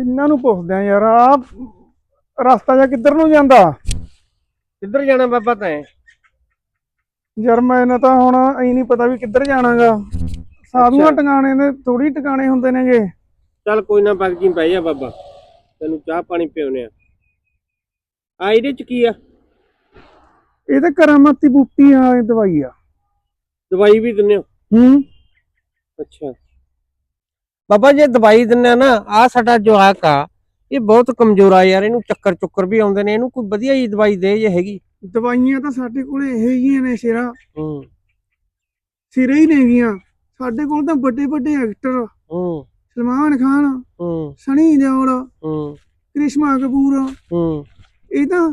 ਇਹਨਾਂ ਨੂੰ ਪੁੱਛਦੇ ਆ ਯਾਰ ਆ ਰਸਤਾ ਜਾਂ ਕਿੱਧਰ ਨੂੰ ਜਾਂਦਾ? ਕਿੱਧਰ ਜਾਣਾ ਬਾਬਾ ਤੈਂ? ਯਾਰ ਮੈਨੂੰ ਤਾਂ ਹੁਣ ਐ ਨਹੀਂ ਪਤਾ ਵੀ ਕਿੱਧਰ ਜਾਣਾਗਾ। ਸਾਧੂਆਂ। ਟਿਕਾਣੇ ਨੇ ਥੋੜੀ ਟਿਕਾਣੇ ਹੁੰਦੇ ਨੇਗੇ। ਚੱਲ ਕੋਈ ਨਾ ਬਗ ਜੀ ਜਾ ਬਾਬਾ। ਤੈਨੂੰ ਚਾਹ ਪਾਣੀ ਪਿਉਨੇ ਆ। ਆ ਇਹਦੇ ਚ ਕੀ ਆ? ਇਹ ਤਾਂ ਕਰਾਮਾਤੀ ਬੂਟੀ ਆ ਇਹ ਦਵਾਈ ਆ। ਦਵਾਈ ਵੀ ਦਿੰਨੇ ਹੋ? ਹੂੰ। ਅੱਛਾ। ਬਾਬਾ ਜੇ ਦਵਾਈ ਦਿੰਨੇ ਨਾ ਆ ਸਾਡਾ ਜਵਾਕ ਆ ਇਹ ਬਹੁਤ ਕਮਜ਼ੋਰ ਆ ਯਾਰ ਇਹਨੂੰ ਚੱਕਰ ਚੁੱਕਰ ਵੀ ਆਉਂਦੇ ਨੇ ਇਹਨੂੰ ਕੋਈ ਵਧੀਆ ਜੀ ਦਵਾਈ ਦੇ ਜੇ ਹੈਗੀ। ਦਵਾਈਆਂ ਤਾਂ ਸਾਡੇ ਕੋਲੇ ਇਹ ਜਿਹੀਆਂ ਨੇ ਸ਼ੇਰਾ। ਹੂੰ। ਸਿਰੇ ਹੀ ਨੇਗੀਆਂ। ਸਾਡੇ ਕੋਲ ਤਾਂ ਵੱਡੇ ਵੱਡੇ ਐਕਟਰ ਹੂੰ। ਸਲਮਾਨ ਖਾਨ ਹੂੰ। ਸਣੀ ਦਿਓਲ ਹੂੰ। ਕ੍ਰਿਸ਼ਮਾ ਕਪੂਰ। ਹੂੰ। ਇਹ ਤਾਂ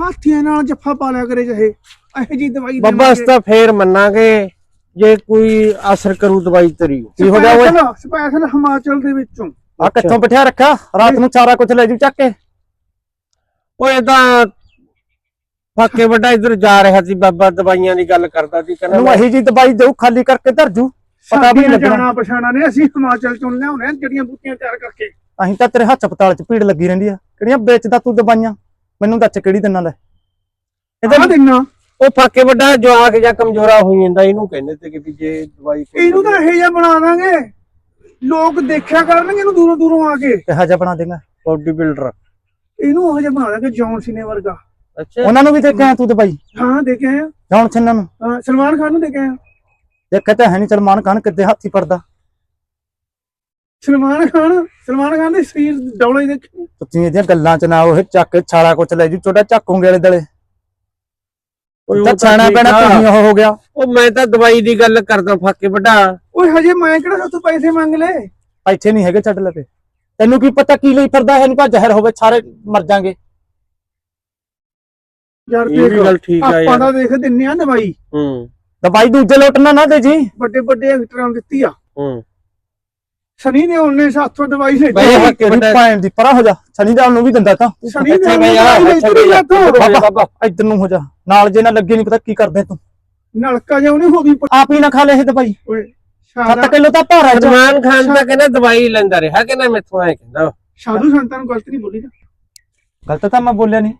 ਹਾਥੀਆਂ ਨਾਲ ਜੱਫਾ ਪਾ ਲਿਆ ਕਰੇ ਚਾਹੇ ਇਹੋ ਜੀ ਦਵਾਈ ਬਾਬਾ ਅਸੀਂ ਤਾਂ ਫੇਰ ਮੰਨਾਂਗੇ। ਜੇ ਕੋਈ ਅਸਰ ਕਰੂ ਦਵਾਈ ਤੇਰੀ ਕੀ ਹੋ ਗਿਆ ਓਏ? ਸਪੈਸ਼ਲ ਹਿਮਾਚਲ ਦੇ ਵਿੱਚੋਂ। ਆ ਕਿੱਥੋਂ ਬਿਠਿਆ ਰੱਖਿਆ? ਰਾਤ ਨੂੰ ਸਾਰਾ ਕੁਝ ਲੈ ਜੂ ਚੱਕ ਕੇ। ਓਏ ਤਾਂ ਫਾਕੇ ਵੱਡਾ ਇੱਧਰ ਜਾ ਰਿਹਾ ਸੀ ਬਾਬਾ ਦਵਾਈਆਂ ਦੀ ਗੱਲ ਕਰਦਾ ਸੀ ਕਹਿੰਦਾ ਨੂੰ ਇਹੀ ਜੀ ਦਵਾਈ ਦੇਉ ਖਾਲੀ ਕਰਕੇ ਧਰ ਜੂ। ਪਤਾ ਵੀ ਨਹੀਂ ਸਾਡੀਆਂ ਲੱਗਣਾ। ਜਾਣਾ ਪਛਾਣਾ ਨੇ ਅਸੀਂ ਹਿਮਾਚਲ ਚੋਂ ਲਿਆਉਣੇ ਆ ਜੜੀਆਂ ਬੂਟੀਆਂ ਤਿਆਰ ਕਰਕੇ। ਅਸੀਂ ਤਾਂ ਤੇਰੇ ਹਸਪਤਾਲ 'ਚ ਭੀੜ ਲੱਗੀ ਰਹਿੰਦੀ ਆ। ਕਿਹੜੀਆਂ ਵੇਚਦਾ ਤੂੰ ਦਵਾਈਆਂ? ਮੈਨੂੰ ਦੱਸ ਕਿਹੜੀ ਦਿਨਾਂ ਲੈ ਇਹਦਾ ਦਿਨਾ ਉਹ ਫਾਕੇ ਵੱਡਾ ਜਵਾਕ ਜਾਂ ਕਮਜ਼ੋਰਾ ਹੋਈ ਜਾਂਦਾ ਇਹਨੂੰ ਕਹਿੰਦੇ ਤੇ ਕਿ ਵੀ ਜੇ ਦਵਾਈ ਕੋਈ ਇਹਨੂੰ ਤਾਂ ਇਹੋ ਜਿਹਾ ਬਣਾ ਦਾਂਗੇ। ਲੋਕ ਦੇਖਿਆ ਕਰਨਗੇ ਇਹਨੂੰ ਦੂਰੋਂ ਦੂਰੋਂ ਆ ਕੇ। ਕਿਹਾ ਜਾ ਬਣਾ ਦੇਗਾ ਬਾਡੀ ਬਿਲਡਰ। ਇਹਨੂੰ ਉਹ ਜਿਹਾ ਬਣਾ ਦਾਂਗੇ ਜੌਨ ਸੀਨੇ ਵਰਗਾ। ਅੱਛਾ। ਉਹਨਾਂ ਨੂੰ ਵੀ ਦੇ ਕੇ ਆਇਆ ਤੂੰ ਦਵਾਈ? ਹਾਂ ਦੇ ਕੇ ਆਏ ਆ ਜੌਨ ਛੰਨਾਂ ਨੂੰ? ਹਾਂ, ਸਲਮਾਨ ਖਾਨ ਨੂੰ ਦੇ ਕੇ ਆਏ ਆ ਦੇਖਿਆ ਤਾਂ ਹੈ ਨਹੀਂ ਸਲਮਾਨ ਖਾਨ ਕਿੱਦੇ ਹੱਥੀ ਪੜਦਾ ਸਲਮਾਨ ਖਾਨ ਸਲਮਾਨ ਖਾਨ ਦੇ ਸਰੀਰ ਡੌਲੇ ਦੇਖੇ। ਤੁਸੀਂ ਇਹਦੀਆਂ ਗੱਲਾਂ 'ਚ ਨਾ ਉਹ ਚੱਕ ਛਾਲਾ ਕੁਝ ਲੈ ਜੂ ਛੋਟਾ ਚੱਕੂਗੇ ਵਾਲੇ ਦਲੇ ਠੀਕ ਪੈਣਾ। ਤੁਸੀਂ ਉਹ ਹੋ ਗਿਆ। ਉਹ ਮੈਂ ਤਾਂ ਦਵਾਈ ਦੀ ਗੱਲ ਕਰਦਾ ਫਾਕੇ ਵੱਡਾ ਓਏ ਹਜੇ ਮੈਂ ਕਿਹੜਾ ਸਾਤੋਂ ਪੈਸੇ ਮੰਗ ਲਏ? ਇੱਥੇ ਨਹੀਂ ਹੈਗੇ ਛੱਡ ਲਵੇ ਤੈਨੂੰ ਕੀ ਪਤਾ ਕੀ ਲਈ ਫਿਰਦਾ ਹੈ ਨਹੀਂ ਭਾ ਜ਼ਹਿਰ ਹੋਵੇ ਸਾਰੇ ਮਰ ਜਾਾਂਗੇ ਯਾਰ ਇਹ ਵੀ ਗੱਲ ਠੀਕ ਆ ਆਪਾਂ ਤਾਂ ਦੇਖ ਦਿੰਨੇ ਆ ਦਵਾਈ। ਹੂੰ। ਦਵਾਈ ਦੂਜੇ ਲੋਟਣਾ ਨਾ ਦੇ ਜੀ। ਵੱਡੇ ਵੱਡੇ ਐਕਟਰਾਂ ਨੂੰ ਦਿੱਤੀ ਆ। ਹੂੰ। ਸਨੀ ਨੇ ਉਹਨੇ ਸਾਥੋਂ ਦਵਾਈ ਲਈ। ਬਈ ਇਹ ਫਾਕੇ ਤੇਰੀ ਵੱਡਾ ਭੈਣ ਦੀ ਪਰਾਂ ਹੋ ਜਾ ਸ਼ਨੀ ਦੇਵ ਨੂੰ ਵੀ ਦਿੰਦਾ ਤਾਂ। ਸਨੀ ਇੱਥੇ ਨੇ ਯਾਰ, ਲਈ। ਬਾਬਾ ਇੱਧਰ ਨੂੰ ਹੋ ਜਾ। ਨਾਲ ਜੇ ਨਾ ਲੱਗੇ ਨਹੀਂ ਪਤਾ ਕੀ ਕਰਦੇ ਤੂੰ। ਨਲਕਾ ਜਿਹਾ ਉਹਨੇ ਹੋ ਵੀ ਆਪ ਹੀ ਨਾ ਖਾ ਲੈ ਇਹ ਦਵਾਈ ਓਏ 7 ਸਾਦਾ ਕਿਲੋ ਤਾਂ ਭਾਰਾ ਸਲਮਾਨ ਖਾਨ ਤਾਂ ਕਹਿੰਦਾ ਦਵਾਈ ਲੈਂਦਾ ਰਿਹਾ ਕਹਿੰਦਾ ਮੈਥੋਂ ਐ ਕਹਿੰਦਾ। ਸਾਧੂ ਸੰਤਾਂ ਨੂੰ ਗਲਤ ਨਹੀਂ ਬੋਲੀ ਨਾ। ਗਲਤ ਤਾਂ ਮੈਂ ਬੋਲਿਆ ਨਹੀਂ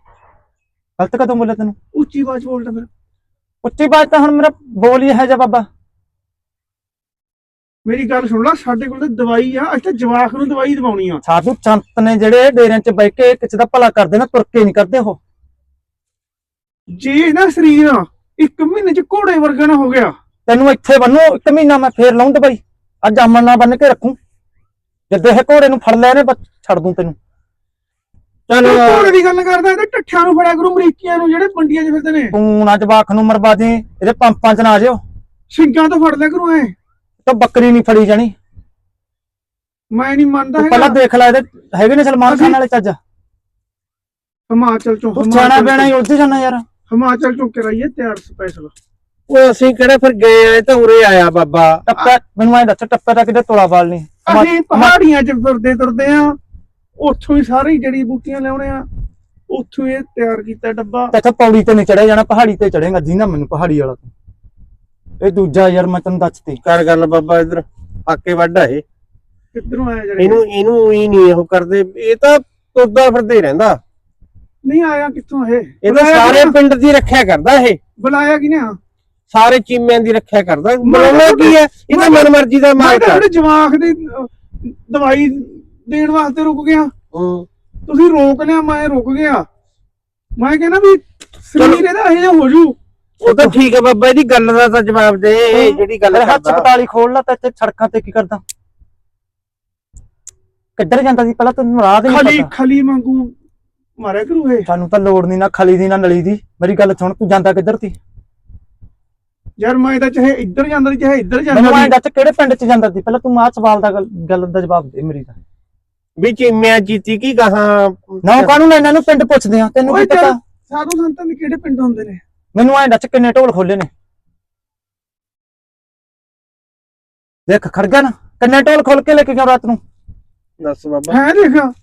ਗਲਤ ਕਦੋਂ ਬੋਲਿਆ ਤੈਨੂੰ? ਉੱਚੀ ਆਵਾਜ਼ ਬੋਲਦਾ ਫਿਰ ਉੱਚੀ ਬਾਤ ਤਾਂ ਹੁਣ ਮੇਰਾ ਬੋਲ ਹੀ ਹੈ ਜਾ ਬਾਬਾ। ਮੇਰੀ ਗੱਲ ਸੁਣ ਲੈ ਸਾਡੇ ਕੋਲ ਤਾਂ ਦਵਾਈ ਆ ਅਸੀਂ ਤਾਂ ਜਵਾਕ ਨੂੰ ਦਵਾਈ ਦਵਾਉਣੀ ਆ। ਸਾਧੂ ਸੰਤ ਨੇ ਜਿਹੜੇ ਡੇਰਿਆਂ 'ਚ ਬਹਿ ਕੇ ਕਿਸੇ ਦਾ ਭਲਾ ਕਰਦੇ ਨਾ ਤੁਰ ਕੇ ਨਹੀਂ ਕਰਦੇ ਉਹ। ਜੇ ਨਾ ਸਰੀਰ ਇੱਕ ਮਹੀਨੇ ਚ ਘੋੜੇ ਵਰਗਾ ਨਾ ਹੋ ਗਿਆ। ਤੈਨੂੰ ਇੱਥੇ ਬੰਨੋ ਇੱਕ ਮਹੀਨਾ ਮੈਂ ਫੇਰ ਲਾਉਂ ਦਵਾਈ ਅੱਜ ਅਮਨ ਨਾਲ ਬੰਨ ਕੇ ਰੱਖੂ। ਜਦੋਂ ਇਹ ਘੋੜੇ ਨੂੰ ਫੜ ਲਿਆ ਨੇ ਬਸ ਛੱਡ ਦੂੰ ਤੈਨੂੰ। ਚੱਲ ਤੂੰ ਘੋੜੇ ਦੀ ਗੱਲ ਕਰਦਾ ਇਹਦੇ ਟੱਠਿਆਂ ਨੂੰ ਫੜਿਆ ਕਰੂ ਅਮਰੀਕੀਆਂ ਨੂੰ ਜਿਹੜੇ ਮੰਡੀਆਂ 'ਚ ਫਿਰਦੇ ਨੇ। ਤੂੰ ਨਾ ਜਵਾਖ ਨੂੰ ਮਰਵਾ ਦੇ ਇਹਦੇ ਪੰਪਾਂ 'ਚ ਨਾ ਜਿਓ। ਸਿੰਘਾਂ ਤੋਂ ਫੜ ਲਿਆ ਕਰੂ ਐ। ਤਾਂ ਬੱਕਰੀ ਨਹੀਂ ਫੜੀ ਜਾਣੀ। ਮੈਂ ਨਹੀਂ ਮੰਨਦਾ ਤੂੰ ਪਹਿਲਾਂ ਹੈਗਾ ਦੇਖ ਲੈ ਇਹਦੇ ਹੈਗੇ ਨੇ ਸਲਮਾਨ ਖਾਨ ਵਾਲੇ ਚੱਜ। ਹਿਮਾਚਲ ਚੋਂ ਤੂੰ ਸਿਆਣਾ ਬੈਣਾ ਹੀ ਉੱਧੇ ਜਾਣਾ ਯਾਰ। ਹਿਮਾਚਲ ਚੋਂ ਕਰਾਈਏ ਤਿਆਰ ਸਪੈਸ਼ਲ ਉਹ ਅਸੀਂ ਕਿਹੜਾ ਫਿਰ ਗਏ ਆ ਇਹ ਤਾਂ ਉਰੇ ਆਇਆ ਬਾਬਾ। ਟੱਪਾ ਮੈਨੂੰ ਐਂ ਦੱਸ ਟੱਪੇ ਦਾ ਕਿਤੇ ਤੋਲਾ ਬਾਲ ਨਹੀਂ। ਅਸੀਂ ਪਹਾੜੀਆਂ 'ਚ ਫਿਰਦੇ ਤੁਰਦੇ ਆ। ਉੱਥੋਂ ਹੀ ਸਾਰੀ ਜੜੀ ਬੂਟੀਆਂ ਲਿਆਉਣੇ ਆ। ਉੱਥੋਂ ਇਹ ਤਿਆਰ ਕੀਤਾ ਡੱਬਾ। ਇੱਥੇ ਪੌੜੀ ਤੇ ਨਹੀਂ ਚੜਿਆ ਜਾਣਾ ਪਹਾੜੀ ਤੇ ਚੜੇਗਾ ਜੀ ਨਾ ਮੈਨੂੰ ਪਹਾੜੀ ਵਾਲਾ ਤੂੰ। ਇਹ ਦੂਜਾ ਯਾਰ ਮੈਂ ਤੈਨੂੰ ਦੱਸਤੀ। ਕਰ ਗੱਲ ਬਾਬਾ ਇਧਰ ਫਾਕੇ ਵੱਡਾ ਇਹ। ਕਿੱਧਰੋਂ ਆਇਆ ਜਿਹੜੇ? ਇਹਨੂੰ ਇਹਨੂੰ ਹੀ ਨਹੀਂ ਉਹ ਕਰਦੇ ਇਹ ਤਾਂ ਤੁਰਦਾ ਫਿਰਦਾ ਰਹਿੰਦਾ। ਨਹੀਂ ਆਇਆ ਕਿੱਥੋਂ ਇਹ? ਇਹ ਤਾਂ ਬੁਲਾਇਆ ਸਾਰੇ ਕਿਹਨੇ? ਪਿੰਡ ਦੀ ਰੱਖਿਆ ਕਰਦਾ ਇਹ। ਬੁਲਾਇਆ ਕਿਨੇ ਆ? ਸਾਰੇ ਚੀਮਿਆਂ ਦੀ ਰੱਖਿਆ ਕਰਦਾ। ਬੁਲਾਉਣਾ ਕੀ ਹੈ? ਇਹ ਤਾਂ ਮਨਮਰਜ਼ੀ ਦਾ ਮੈਂ ਮਾਲਕ ਤਾਂ ਹੈ ਆਪਣੇ ਜਵਾਕ ਦੀ ਅਹ, ਦਵਾਈ ਦੇਣ ਵਾਸਤੇ ਰੁਕ ਗਿਆ। ਹੂੰ। ਤੁਸੀਂ ਰੋਕ ਲਿਆ ਮੈਂ ਰੁਕ ਗਿਆ। ਮੈਂ ਕਹਿੰਦਾ ਵੀ ਸਰੀਰ ਇਹਦਾ ਇਹ ਹੋ ਜੂ। ਉਹ ਤਾਂ ਠੀਕ ਹੈ ਬਾਬਾ ਇਹਦੀ ਗੱਲ ਦਾ ਤਾਂ ਜਵਾਬ ਦੇ ਜਿਹੜੀ ਗੱਲ ਤੇਰੇ ਹੱਥ ਕਰਦਾ। ਪਤਾਲੀ ਖੋਲ ਲਾ ਤਾਂ ਇੱਥੇ ਸੜਕਾਂ ਤੇ ਕੀ ਕਰਦਾ? ਕਿੱਧਰ ਜਾਂਦਾ ਸੀ? ਪਹਿਲਾਂ ਤੈਨੂੰ ਰਾਹ ਦੇ ਖਲੀ ਖਲੀ ਵਾਂਗੂ ਮਾਰਿਆ ਕਰੂ ਇਹ? ਸਾਨੂੰ ਤਾਂ ਲੋੜ ਨਹੀਂ ਨਾ ਖਲੀ ਦੀ ਨਾ ਨਲੀ ਦੀ। ਮੇਰੀ ਗੱਲ ਸੁਣ ਤੂੰ ਜਾਂਦਾ ਕਿੱਧਰ ਸੀ? ਯਾਰ ਮੈਂ ਤਾਂ ਚਾਹੇ ਇੱਧਰ ਜਾਂਦਾ ਸੀ ਚਾਹੇ ਇੱਧਰ ਜਾਂਦਾ ਸੀ। ਦੱਸ ਕਿਹੜੇ ਪਿੰਡ 'ਚ ਜਾਂਦਾ ਸੀ? ਪਹਿਲਾਂ ਤੂੰ ਆਹ ਸਵਾਲ ਦਾ ਗੱਲ- ਦਾ ਜਵਾਬ ਦੇ ਮੇਰੀ ਦਾ ਵੀ ਚੀਮਿਆਂ ਜੀਤੀ ਕੀ ਕਹਾ ਨਾ ਕਾਨੂੰਨ ਇਹਨਾਂ ਨੂੰ ਪਿੰਡ ਪੁੱਛਦੇ ਆ। ਤੈਨੂੰ ਕੀ ਪਤਾ? ਸਾਧੂ ਸੰਤਾਂ ਦੇ ਕਿਹੜੇ ਪਿੰਡ ਹੁੰਦੇ ਨੇ? ਮੈਨੂੰ ਐਂ ਦੱਸ ਕਿੰਨੇ ਢੋਲ ਖੋਲੇ ਨੇ। ਦੇਖ ਖੜ ਗਿਆ ਨਾ। ਕਿੰਨੇ ਢੋਲ ਖੋਲ ਕੇ ਲੈ ਕੇ ਗਿਆ ਰਾਤ ਨੂੰ। ਦੱਸ ਬਾਬਾ। ਹੈ ਦੇਖ।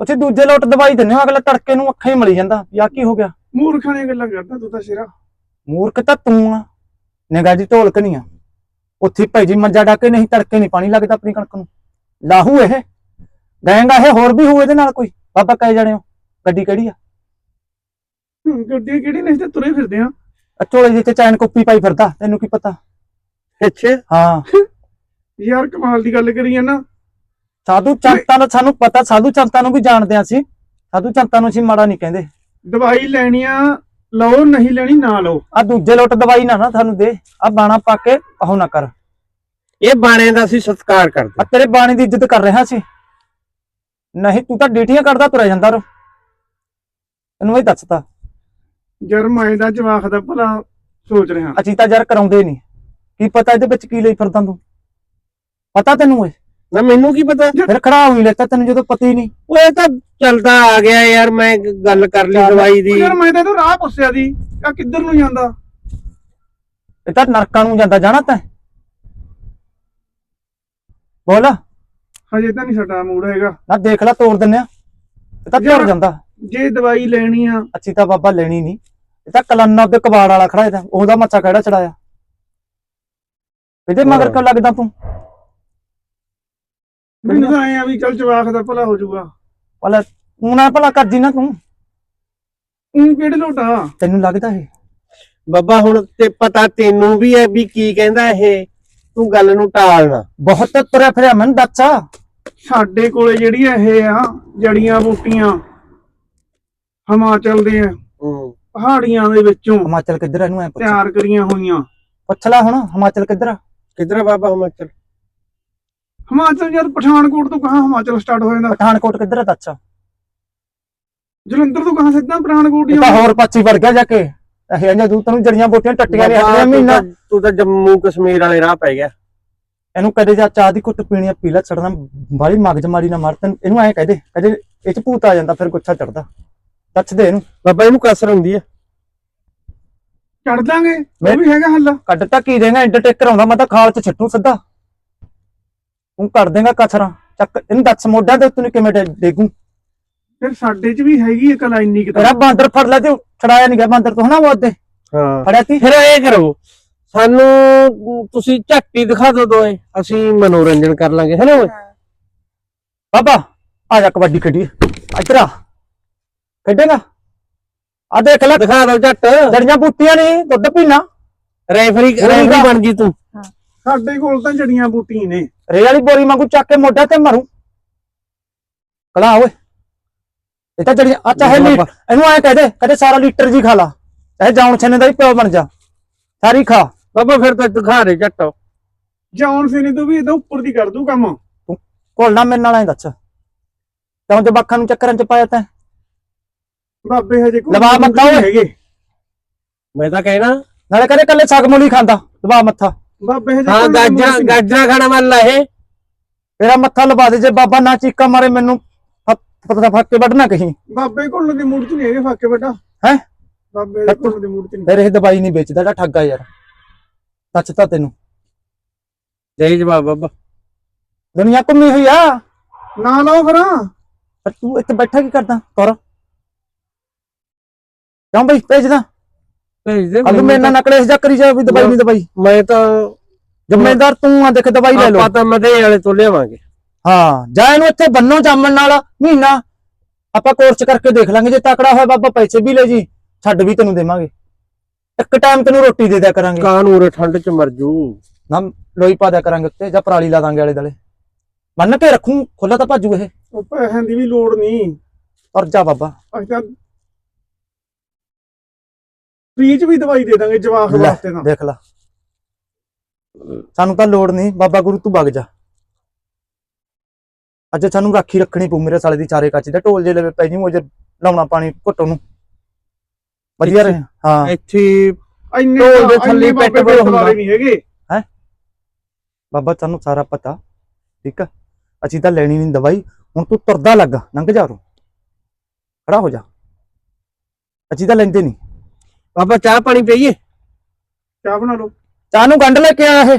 ਉੱਥੇ ਦੂਜੇ ਲੋਟ ਦਵਾਈ ਦਿੰਦੇ ਹੋ ਅਗਲਾ ਤੜਕੇ ਨੂੰ ਅੱਖਾਂ ਹੀ ਮਲੀ ਜਾਂਦਾ। ਯਾ ਕੀ ਹੋ ਗਿਆ? ਮੂਰਖਾਂ ਦੀਆਂ ਗੱਲਾਂ ਕਰਦਾ ਤੂੰ ਤਾਂ ਸਿਰਾ। ਮੂਰਖ ਤਾਂ ਤੂੰ ਆ। ਨਿਗਾਹ ਦੀ ਢੋਲਕ ਨਹੀਂ ਆ। ਉੱਥੇ ਭਾਈ ਜੀ ਮੰਜਾ ਡਾਕੇ ਨਹੀਂ ਤੜਕੇ ਨਹੀਂ ਪਾਣੀ ਲੱਗਦਾ ਆਪਣੀ ਕਣਕ ਨੂੰ। ਲਾਹੂ ਇਹ। ਗਏਗਾ ਇਹ ਹੋਰ ਵੀ ਹੋਊ ਇਹਦੇ ਨਾਲ ਕੋਈ? ਬਾਬਾ ਕਹੇ ਜਾਣੇ ਹੋ। ਗੱਡੀ ਕਿਹੜੀ ਆ? ਗੱਡੀ ਕਿਹੜੀ ਨਹੀਂ ਤੇ ਤੁਰੇ ਫਿਰਦੇ ਆ ਆ ਜਿਹੇ ਚ ਚੈਨ ਕੁੱਪੀ ਪਾਈ ਫਿਰਦਾ ਤੈਨੂੰ ਕੀ ਪਤਾ? ਅੱਛਾ। ਹਾਂ। ਯਾਰ ਕਮਾਲ ਦੀ ਗੱਲ ਕਰੀ ਨਾ ਸਾਧੂ ਚੰਤਾਂ ਨੂੰ ਸਾਨੂੰ ਪਤਾ ਸਾਧੂ ਚੰਤਾਂ ਨੂੰ ਵੀ ਜਾਣਦੇ ਆ ਅਸੀਂ। ਸਾਧੂ ਚੰਤਾਂ ਨੂੰ ਅਸੀਂ ਮਾੜਾ ਨਹੀਂ ਕਹਿੰਦੇ। ਦਵਾਈ ਲੈਣੀ ਆ ਲਓ ਨਹੀਂ ਲੈਣੀ ਨਾ ਲਓ। ਆ ਦੂਜੇ ਲੋਟ ਦਵਾਈ ਨਾ ਨਾ ਸਾਨੂੰ ਦੇ। ਆ ਬਾਣਾ ਪਾ ਕੇ ਉਹ ਨਾ ਕਰ। ਇਹ ਬਾਣੇ ਦਾ ਅਸੀਂ ਸਤਿਕਾਰ ਕਰਦੇ ਆ ਤੇਰੇ ਬਾਣੀ ਦੀ ਇੱਜ਼ਤ ਕਰ ਰਿਹਾ ਸੀ ਨਹੀਂ ਤੂੰ ਤਾਂ ਡੀਠੀਆਂ ਕੱਢਦਾ ਤੁਰਿਆ ਜਾਂਦਾ ਰੋ। ਇਹਨੂੰ ਵੀ ਦੱਸਤਾ। ਯਾਰ ਮੈਂ ਦਾ ਜਵਾਖ ਦਾ ਭਲਾ ਸੋਚ ਰਿਹਾ। ਅਸੀਂ ਤਾਂ ਯਾਰ ਕਰਾਉਂਦੇ ਨਹੀਂ। ਕੀ ਪਤਾ ਇਹਦੇ ਵਿੱਚ ਕੀ ਲਈ ਫਿਰਦਾ ਤੂੰ? ਪਤਾ ਤੈਨੂੰ ਓਏ ਨਾ ਮੈਨੂੰ ਕੀ ਪਤਾ? ਫਿਰ ਖੜਾ ਹੋਈ ਲੈਤਾ ਤੈਨੂੰ ਜਦੋਂ ਪਤਾ ਹੀ ਨਹੀਂ। ਉਹ ਇਹ ਤਾਂ ਚੱਲਦਾ ਆ ਗਿਆ ਯਾਰ ਮੈਂ ਗੱਲ ਕਰ ਲਈ। ਦਵਾਈ ਦੀ। ਯਾਰ ਮੈਂ ਤਾਂ ਇਹਨੂੰ ਰਾਹ ਪੁੱਛਿਆ ਦੀ ਆ ਕਿੱਧਰ ਨੂੰ ਜਾਂਦਾ? ਇਹ ਤਾਂ ਨਰਕਾਂ ਨੂੰ ਜਾਂਦਾ ਜਾਣਾ ਤੈਂ? ਬੋਲ। ਹਜੇ ਤਾਂ ਨਹੀਂ ਸਾਡਾ ਮੂਡ ਹੈਗਾ। ਨਾ ਦੇਖ ਲੈ ਤੋੜ ਦਿੰਨੇ ਆ। ਇਹ ਤਾਂ ਜਾਂਦਾ। ਜੇ ਦਵਾਈ ਲੈਣੀ ਆ। ਅਸੀਂ ਤਾਂ ਬਾਬਾ ਲੈਣੀ ਨਹੀਂ। ਇਹ ਤਾਂ ਕਲਾਨਾ ਉਹਦੇ ਕਬਾੜ ਵਾਲਾ ਖੜਾ ਇਹਦਾ ਉਹਦਾ ਮੱਛਾ ਕਿਹੜਾ ਚੜਾਇਆ? ਇਹਦੇ ਮਗਰ ਕਿਉਂ ਲੱਗਦਾ ਤੂੰ? ਮੈਨੂੰ ਤਾਂ ਐ ਆ ਵੀ ਚੱਲ ਜਵਾਖ ਦਾ ਭਲਾ ਹੋ ਜਾਊਗਾ। ਭਲਾ ਤੂੰ ਨਾ ਭਲਾ ਕਰਦੀ ਨਾ ਤੂੰ। ਉਹ ਕਿਹੜੇ ਲੋਟਾ ਤੈਨੂੰ ਲੱਗਦਾ ਇਹ? ਬਾਬਾ ਹੁਣ ਤੇ ਪਤਾ ਤੈਨੂੰ ਵੀ ਹੈ ਵੀ ਕੀ ਕਹਿੰਦਾ ਇਹ। ਤੂੰ ਗੱਲ ਨੂੰ ਟਾਲਣਾ ਬਹੁਤ ਤੁਰਿਆ ਫਿਰਿਆ ਮੈਨੂੰ ਦੱਸ। ਸਾਡੇ ਕੋਲੇ ਜਿਹੜੀਆਂ ਇਹ ਆ ਜੜੀਆਂ ਬੂਟੀਆਂ ਹਿਮਾਚਲ ਦੇ ਹੂੰ ਪਹਾੜੀਆਂ ਦੇ ਵਿੱਚੋਂ ਹਿਮਾਚਲ ਕਿੱਧਰ ਆ ਇਹਨੂੰ ਐ ਪੁੱਛ। ਤਿਆਰ ਕਰੀਆਂ ਹੋਈਆਂ। ਪੁੱਛ ਲੈ ਹੁਣ ਹਿਮਾਚਲ ਕਿੱਧਰ ਆ? ਕਿਧਰ ਬਾਬਾ ਹਿਮਾਚਲ? ਹਿਮਾਚਲ ਯਾਰ ਪਠਾਨਕੋਟ ਤੋਂ ਕਹਾਂ ਹਿਮਾਚਲ ਸਟਾਰਟ ਹੋ ਜਾਂਦਾ? ਪਠਾਨਕੋਟ ਕਿੱਧਰ ਆ ਦੱਸ। ਜਲੰਧਰ ਤੋਂ ਕਹਾਂ ਸਿੱਧਾ ਪਠਾਨਕੋਟ ਹੀ ਇਹ ਤਾਂ ਆਉਂਦਾ। ਹੋਰ ਪਾਸੀ ਵੜ ਗਿਆ ਜਾ ਕੇ। ਇਹ ਇਹਨਾਂ ਦੂ ਤੈਨੂੰ ਜੜੀਆਂ ਬੂਟੀਆਂ ਟੱਟੀਆਂ ਨੇ ਤੂੰ ਮਹੀਨਾ। ਤਾਂ- ਤੂੰ ਤਾਂ ਜੰਮੂ ਕਸ਼ਮੀਰ ਵਾਲੇ ਰਾਹ ਪੈ ਗਿਆ। ਇਹਨੂੰ ਕਦੇ ਜਾ ਚਾਹ ਦੀ ਘੁੱਟ ਪੀਣੀ ਆ ਪੀ ਲੈ ਛੜਨਾ ਬਾਲੀ ਮਗਜ ਮਾਰੀ ਨਾ ਮਾਰ ਤੈਨੂੰ ਇਹਨੂੰ ਐ ਕਹਦੇ ਕਦੇ ਇਹ ਚ ਭੂਤ ਆ ਜਾਂਦਾ ਫਿਰ ਗੁੱਸਾ ਚੜਦਾ ਦੱਸ ਦੇ ਇਹਨੂੰ। ਬਾਬਾ ਇਹਨੂੰ ਕਸਰ ਹੁੰਦੀ ਹੈ ਚੜ ਦਾਂਗੇ ਉਹ ਵੀ ਹੈਗਾ ਹੱਲ। ਕੱਢ ਤਾਂ ਕੀ ਦੇਗਾ ਇੰਟਰਟੇਕਰ ਆਉਂਦਾ ਮੈਂ ਤਾਂ ਖਾਲ ਚ ਛੱਟੂ ਸਿੱਧਾ। ਤੂੰ ਕਰ ਦੇਗਾ ਕਸਰਾਂ। ਚੱਕ ਇਹਨੂੰ ਦੱਸ ਮੋਢਿਆਂ ਦੇ ਨੂੰ ਕਿਵੇਂ ਡੇਗੂ। ਫਿਰ ਸਾਡੇ 'ਚ ਵੀ ਹੈਗੀ ਇੱਕ ਲਾਈਨੀ ਤੇਰਾ ਕਿਤਾਬ। ਬਾਂਦਰ ਫੜ ਲੈ ਤੇ ਛੜਾਇਆ ਨਹੀਂ ਗਿਆ ਬਾਂਦਰ ਤੋਂ ਹਨਾ ਉਹ ਉਹਦੇ ਹਾਂ। ਫੜਿਆ ਤੀ ਫਿਰ ਇਹ ਕਰੋ ਸਾਨੂੰ ਤੁਸੀਂ ਝੱਟੀ ਦਿਖਾ ਦਿਓ ਦੋਏ ਅਸੀਂ ਮਨੋਰੰਜਨ ਕਰ ਲਾਂਗੇ ਹੈ ਨਾ ਓਏ? ਬਾਬਾ ਆ ਜਾ ਕਬੱਡੀ ਖੇਡੀ। ਇੱਧਰ ਆ। ਖੇਡੇਗਾ ਆ ਦੇਖ ਲੈ ਦਿਖਾ ਦਿਓ ਝੱਟ। ਜੜੀਆਂ ਬੂਟੀਆਂ ਨੇ ਦੁੱਧ ਪੀਣਾ। ਰੈਫਰੀ ਰੈਫਰੀ ਬਣ ਜੀ ਤੂੰ। ਸਾਡੇ ਕੋਲ ਤਾਂ ਜੜੀਆਂ ਬੂਟੀਆਂ ਨੇ। ਰੇ ਵਾਲੀ ਬੋਰੀ ਵਾਂਗੂ ਚੱਕ ਕੇ ਮੋਢਾ ਤੇ ਮਾਰੂ। ਕਲਾ ਓਏ। ਇਹ ਤਾਂ ਜੜੀਆਂ ਆ ਚਾਹੇ। ਇਹਨੂੰ ਐ ਕਹਿ ਦੇ ਕਦੇ ਸਾਰਾ ਲੀਟਰ ਜੀ ਖਾ ਲਾ। ਚਾਹੇ ਜਾਉਣ ਛੰਨੇ ਦਾ ਹੀ ਪਿਓ ਬਣ ਜਾ। ਸਾਰੀ ਖਾ। ਬਾਬਾ ਫਿਰ ਤਾਂ ਦਿਖਾ ਦੇ ਝੱਟ। ਜੌਨ ਸਿੰਘ ਤੋਂ ਵੀ ਇਹਦਾ ਉੱਪਰ ਦੀ ਕਰ ਦੂ ਕੰਮ। ਘੋਲਣਾ ਮੇਰੇ ਨਾਲ ਐ ਦੱਸ। ਕਿਉਂ ਜਵਾਕਾਂ ਨੂੰ ਚੱਕਰਾਂ ਚ ਪਾਇਆ ਤੈਂ? ਬਾਬੇ ਹਜੇ ਕੋਈ ਲਵਾ ਮੱਥਾ ਓਏ। ਹੈਗੇ। ਮੈਂ ਤਾਂ ਕਹਿਣਾ ਨਾਲੇ ਕਦੇ ਕੱਲੇ ਸਗ ਮੂਲੀ ਖਾਂਦਾ ਦਬਾ ਮੱਥਾ। ਬਾਬੇ ਹਜੇ ਹਾਂ ਕੋਈ ਗਾਜਰਾਂ ਖਾਣਾ ਮੰਨ ਲਾ ਇਹ। ਮੇਰਾ ਮੱਥਾ ਲਵਾ ਦੇ ਜੇ ਬਾਬਾ ਨਾ ਚੀਕਾ ਮਾਰੇ ਮੈਨੂੰ ਪਤਾ ਫੱਕ ਕੇ ਵੱਢਣਾ ਕਹੀਂ। ਬਾਬੇ ਕੋਲ ਦੇ ਮੂਡ 'ਚ ਨਹੀਂ ਹੈਗੇ ਫਾਕੇ ਬੇਟਾ ਹੈਂ? ਬਾਬੇ ਦੇ ਕੋਲ ਦੇ ਮੂਡ 'ਚ ਨਹੀਂ। ਫਿਰ ਇਹ ਦਵਾਈ ਨਹੀਂ ਵੇਚਦਾ ਜਿਹੜਾ ਠੱਗਾ ਯਾਰ। ਸੱਚ ਤਾਂ ਤੈਨੂੰ। ਦੇ ਜਵਾਬ ਬਾਬਾ। ਦੁਨੀਆ ਘੁੰਮੀ ਹੋਈ ਆ। ਨਾ ਲਾਓ ਫਿਰ। ਪਰ ਤੂੰ ਇੱਥੇ ਬੈਠਾ ਕੀ ਕਰਦਾ? ਤੁਰ ਕਿਉਂ ਬਈ ਭੇਜਦਾ ਭੇਜ ਦੇ ਕੱਲ ਮੇਰੇ ਨਾਲ ਨਕਲੇਸ਼ ਜਾ ਕਰੀ ਜਾ ਵੀ ਦਵਾਈ ਨਹੀਂ ਦਵਾਈ? ਮੈਂ ਤਾਂ ਜ਼ਿੰਮੇਦਾਰ ਤੂੰ ਆ ਦੇਖ ਦਵਾਈ ਲੈ ਲਓ। ਆਪਾਂ ਤਾਂ ਮਦੇ ਵਾਲੇ ਤੋਂ ਲਿਆਵਾਂਗੇ। ਹਾਂ ਜਾ ਇਹਨੂੰ ਇੱਥੇ ਬੰਨੋ ਜਾਮਣ ਨਾਲ ਮਹੀਨਾ। ਆਪਾਂ ਕੋਰਸ ਕਰਕੇ ਦੇਖ ਲਾਂਗੇ ਜੇ ਤਕੜਾ ਹੋਇਆ ਬਾਬਾ ਪੈਸੇ ਵੀ ਲੈ ਜੀ ਛੱਡ ਵੀ ਤੈਨੂੰ ਦੇਵਾਂਗੇ। ਇੱਕ ਟਾਈਮ ਤੈਨੂੰ ਰੋਟੀ ਦੇ ਦਿਆ ਕਰਾਂਗੇ। ਕਾਨੂੰਨ ਠੰਡ ਚ ਮਰ ਜੂ? ਨਾ ਲੋਈ ਪਾ ਦਿਆ ਕਰਾਂਗੇ ਉੱਤੇ ਜਾਂ ਪਰਾਲੀ ਲਾ ਦਾਂਗੇ ਆਲੇ ਦਲੇ ਮੰਨ ਕੇ ਰੱਖੂ ਖੁੱਲਾ ਤਾਂ ਭਾਜੂ ਇਹ। ਉਹ ਪੈਸਿਆਂ ਦੀ ਵੀ ਲੋੜ ਨਹੀਂ। ਪਰ ਜਾ ਬਾਬਾ। ਅਸੀਂ ਤਾਂ ਫ੍ਰੀ 'ਚ ਵੀ ਦਵਾਈ ਦੇ ਦਾਂਗੇ ਜਵਾਕ ਲੈ, ਵਾਸਤੇ ਤਾਂ ਦੇਖ ਲਾ। ਸਾਨੂੰ ਤਾਂ ਲੋੜ ਨਹੀਂ। ਬਾਬਾ ਗੁਰੂ ਤੂੰ ਵਗ ਜਾ। ਅੱਜ ਸਾਨੂੰ ਰਾਖੀ ਰੱਖਣੀ ਪਊ ਮੇਰੇ ਸਾਲੇ ਦੀ ਚਾਰੇ ਕੱਚ ਦੇ। ਢੋਲ ਜੇ ਲਵੇ ਪੈ ਜੀ ਮੁਝੇ ਲਾਉਣਾ ਪਾਣੀ ਘੁੱਟੋ ਨੂੰ ਵਧੀਆ ਰਹੇ ਹਾਂ। ਇੱਥੇ ਇੰਨੇ ਢੋਲ ਦੇ ਇੰਨੇ ਥੱਲੇ ਬਾਬੇ ਪੈਟ ਕੋਲ ਗੁਰਦੁਆਰੇ ਹੁੰਦਾ। ਨਹੀਂ ਹੈਗੇ। ਬਾਬਾ ਤੁਹਾਨੂੰ ਸਾਰਾ ਪਤਾ। ਠੀਕ ਆ? ਅਸੀਂ ਤਾਂ ਲੈਣੀ ਨਹੀਂ ਦਵਾਈ। ਹੁਣ ਤੂੰ ਤੁਰਦਾ ਲੱਗ ਲੰਘ ਜਾ ਰੋ ਖੜਾ ਹੋ ਜਾ। ਅਸੀਂ ਤਾਂ ਲੈਂਦੇ ਨਹੀਂ। ਬਾਬਾ ਚਾਹ ਪਾਣੀ ਪਈਏ? ਚਾਹ ਬਣਾ ਲਓ। ਚਾਹ ਨੂੰ ਗੰਢ ਲੈ ਕੇ ਆਇਆ ਇਹ।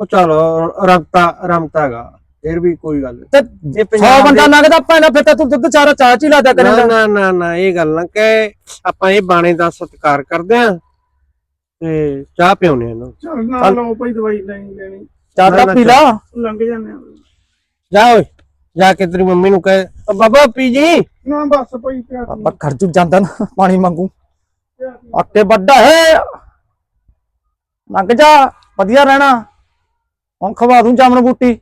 ਉਹ ਚਲੋ ਰਮਤਾ ਰਮਤਾ ਹੈਗਾ। ਫਿਰ ਵੀ ਕੋਈ ਗੱਲ ਨੀ। ਤੇ ਜੇ 100 ਪੰਜਾਬ ਬੰਦਾ ਦੇ- ਲੰਘਦਾ ਪੈਣਾ ਫਿਰ ਤਾਂ ਤੂੰ ਦੁੱਧ ਚਾਰਾ ਚਾਹ ਚ ਹੀ ਲਾ ਦਿਆ ਨਾ ਕਰੇਗਾ। ਨਾ ਨਾ ਨਾ ਇਹ ਗੱਲ ਨਾ ਕਿ ਆਪਾਂ ਇਹ ਬਾਣੇ ਦਾ ਸਤਿਕਾਰ ਕਰਦੇ ਆ ਤੇ ਚਾਹ ਪਿਉਨੇ ਇਹਨੂੰ ਚੱਲ ਨਾ ਚੱਲ। ਲਓ ਭਾਈ ਦਵਾਈ ਲੈਣੀ ਲੈਣੀ। ਚਾਹ ਨਾ, ਤਾਂ ਨਾ, ਪੀ ਲਾ। ਲੰਘ ਜਾਂਦੇ ਆ ਜਾ ਓਏ ਜਾ ਕੇ ਤੇਰੀ ਮੰਮੀ ਨੂੰ ਕਹੇ। "ਅ ਬਾਬਾ ਪੀ ਜੀ। ਨਾ ਬਸ ਭਾਈ ਪਿਆ ਬਾਬਾ ਖਰਜੂ ਜਾਂਦਾ ਨਾ ਪਾਣੀ ਮੰਗੂ ਅੱਕੇ ਵੱਡਾ ਹੈ। ਲੰਘ ਜਾ ਵਧੀਆ ਰਹਿਣਾ। ਹੁਣ ਖਵਾ ਦੂੰ ਜਾਮਣ ਬੂਟੀ।